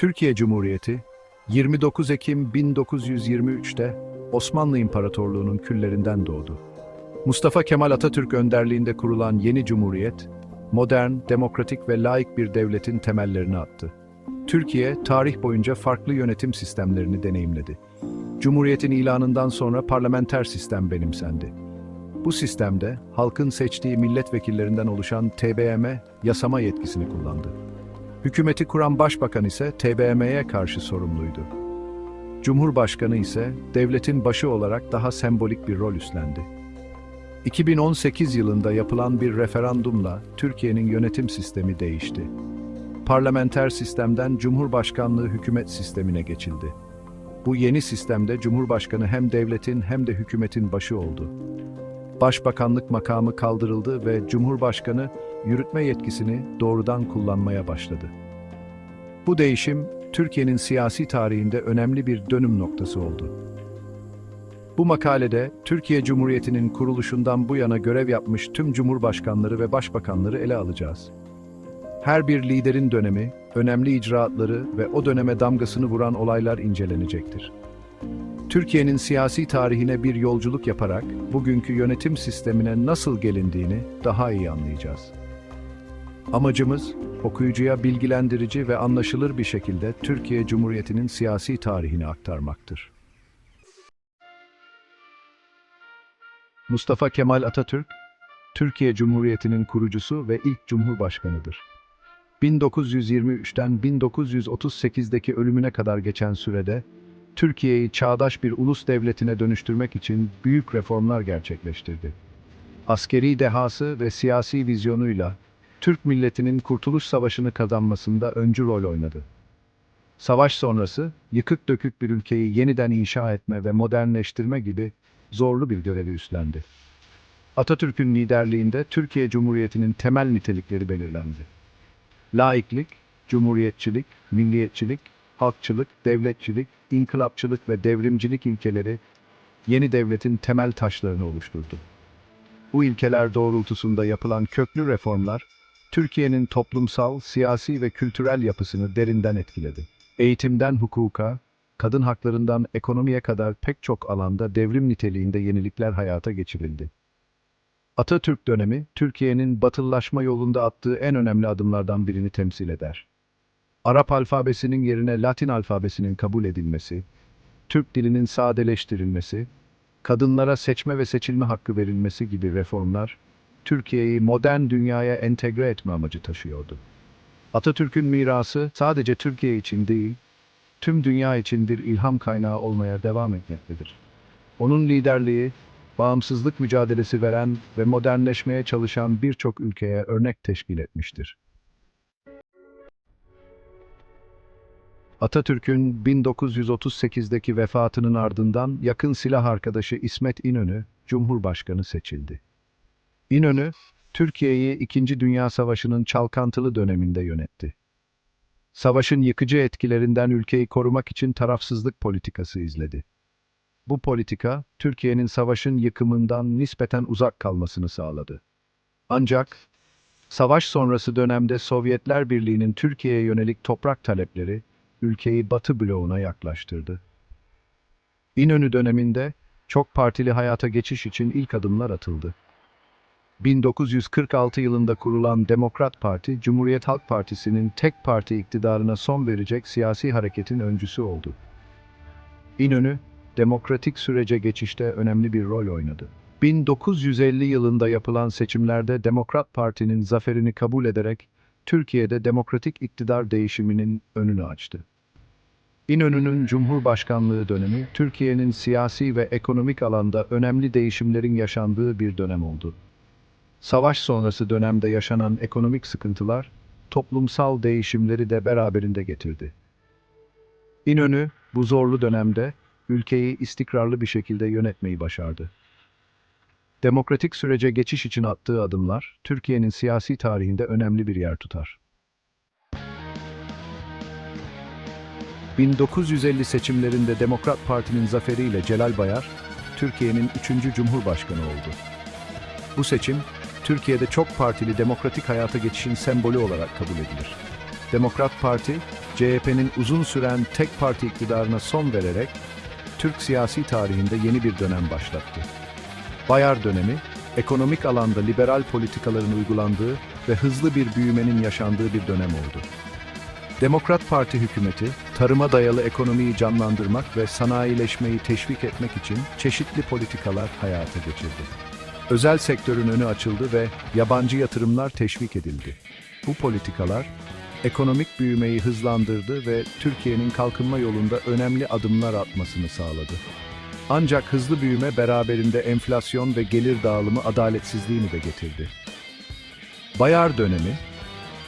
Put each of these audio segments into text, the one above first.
Türkiye Cumhuriyeti 29 Ekim 1923'te Osmanlı İmparatorluğu'nun küllerinden doğdu. Mustafa Kemal Atatürk önderliğinde kurulan yeni cumhuriyet, modern, demokratik ve laik bir devletin temellerini attı. Türkiye, tarih boyunca farklı yönetim sistemlerini deneyimledi. Cumhuriyetin ilanından sonra parlamenter sistem benimsendi. Bu sistemde halkın seçtiği milletvekillerinden oluşan TBMM yasama yetkisini kullandı. Hükümeti kuran başbakan ise TBMM'ye karşı sorumluydu. Cumhurbaşkanı ise devletin başı olarak daha sembolik bir rol üstlendi. 2018 yılında yapılan bir referandumla Türkiye'nin yönetim sistemi değişti. Parlamenter sistemden Cumhurbaşkanlığı hükümet sistemine geçildi. Bu yeni sistemde Cumhurbaşkanı hem devletin hem de hükümetin başı oldu. Başbakanlık makamı kaldırıldı ve Cumhurbaşkanı yürütme yetkisini doğrudan kullanmaya başladı. Bu değişim Türkiye'nin siyasi tarihinde önemli bir dönüm noktası oldu. Bu makalede Türkiye Cumhuriyeti'nin kuruluşundan bu yana görev yapmış tüm cumhurbaşkanları ve başbakanları ele alacağız. Her bir liderin dönemi, önemli icraatları ve o döneme damgasını vuran olaylar incelenecektir. Türkiye'nin siyasi tarihine bir yolculuk yaparak bugünkü yönetim sistemine nasıl gelindiğini daha iyi anlayacağız. Amacımız, okuyucuya bilgilendirici ve anlaşılır bir şekilde Türkiye Cumhuriyeti'nin siyasi tarihini aktarmaktır. Mustafa Kemal Atatürk, Türkiye Cumhuriyeti'nin kurucusu ve ilk cumhurbaşkanıdır. 1923'ten 1938'deki ölümüne kadar geçen sürede Türkiye'yi çağdaş bir ulus devletine dönüştürmek için büyük reformlar gerçekleştirdi. Askeri dehası ve siyasi vizyonuyla Türk milletinin Kurtuluş Savaşı'nı kazanmasında öncü rol oynadı. Savaş sonrası yıkık dökük bir ülkeyi yeniden inşa etme ve modernleştirme gibi zorlu bir görevi üstlendi. Atatürk'ün liderliğinde Türkiye Cumhuriyeti'nin temel nitelikleri belirlendi. Laiklik, cumhuriyetçilik, milliyetçilik, halkçılık, devletçilik, inkılapçılık ve devrimcilik ilkeleri yeni devletin temel taşlarını oluşturdu. Bu ilkeler doğrultusunda yapılan köklü reformlar, Türkiye'nin toplumsal, siyasi ve kültürel yapısını derinden etkiledi. Eğitimden hukuka, kadın haklarından ekonomiye kadar pek çok alanda devrim niteliğinde yenilikler hayata geçirildi. Atatürk dönemi, Türkiye'nin batılılaşma yolunda attığı en önemli adımlardan birini temsil eder. Arap alfabesinin yerine Latin alfabesinin kabul edilmesi, Türk dilinin sadeleştirilmesi, kadınlara seçme ve seçilme hakkı verilmesi gibi reformlar, Türkiye'yi modern dünyaya entegre etme amacı taşıyordu. Atatürk'ün mirası sadece Türkiye için değil, tüm dünya için bir ilham kaynağı olmaya devam etmektedir. Onun liderliği, bağımsızlık mücadelesi veren ve modernleşmeye çalışan birçok ülkeye örnek teşkil etmiştir. Atatürk'ün 1938'deki vefatının ardından yakın silah arkadaşı İsmet İnönü Cumhurbaşkanı seçildi. İnönü, Türkiye'yi İkinci Dünya Savaşı'nın çalkantılı döneminde yönetti. Savaşın yıkıcı etkilerinden ülkeyi korumak için tarafsızlık politikası izledi. Bu politika, Türkiye'nin savaşın yıkımından nispeten uzak kalmasını sağladı. Ancak, savaş sonrası dönemde Sovyetler Birliği'nin Türkiye'ye yönelik toprak talepleri, ülkeyi Batı bloğuna yaklaştırdı. İnönü döneminde çok partili hayata geçiş için ilk adımlar atıldı. 1946 yılında kurulan Demokrat Parti, Cumhuriyet Halk Partisi'nin tek parti iktidarına son verecek siyasi hareketin öncüsü oldu. İnönü, demokratik sürece geçişte önemli bir rol oynadı. 1950 yılında yapılan seçimlerde Demokrat Parti'nin zaferini kabul ederek Türkiye'de demokratik iktidar değişiminin önünü açtı. İnönü'nün Cumhurbaşkanlığı dönemi, Türkiye'nin siyasi ve ekonomik alanda önemli değişimlerin yaşandığı bir dönem oldu. Savaş sonrası dönemde yaşanan ekonomik sıkıntılar, toplumsal değişimleri de beraberinde getirdi. İnönü, bu zorlu dönemde ülkeyi istikrarlı bir şekilde yönetmeyi başardı. Demokratik sürece geçiş için attığı adımlar, Türkiye'nin siyasi tarihinde önemli bir yer tutar. 1950 seçimlerinde Demokrat Parti'nin zaferiyle Celal Bayar, Türkiye'nin üçüncü Cumhurbaşkanı oldu. Bu seçim, Türkiye'de çok partili demokratik hayata geçişin sembolü olarak kabul edilir. Demokrat Parti, CHP'nin uzun süren tek parti iktidarına son vererek Türk siyasi tarihinde yeni bir dönem başlattı. Bayar dönemi, ekonomik alanda liberal politikaların uygulandığı ve hızlı bir büyümenin yaşandığı bir dönem oldu. Demokrat Parti hükümeti, tarıma dayalı ekonomiyi canlandırmak ve sanayileşmeyi teşvik etmek için çeşitli politikalar hayata geçirdi. Özel sektörün önü açıldı ve yabancı yatırımlar teşvik edildi. Bu politikalar, ekonomik büyümeyi hızlandırdı ve Türkiye'nin kalkınma yolunda önemli adımlar atmasını sağladı. Ancak hızlı büyüme beraberinde enflasyon ve gelir dağılımı adaletsizliğini de getirdi. Bayar dönemi,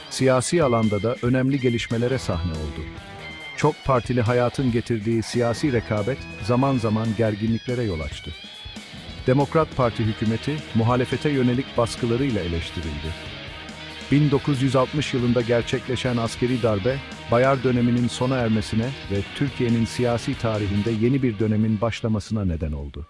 siyasi alanda da önemli gelişmelere sahne oldu. Çok partili hayatın getirdiği siyasi rekabet zaman zaman gerginliklere yol açtı. Demokrat Parti hükümeti muhalefete yönelik baskılarıyla eleştirildi. 1960 yılında gerçekleşen askeri darbe, Bayar döneminin sona ermesine ve Türkiye'nin siyasi tarihinde yeni bir dönemin başlamasına neden oldu.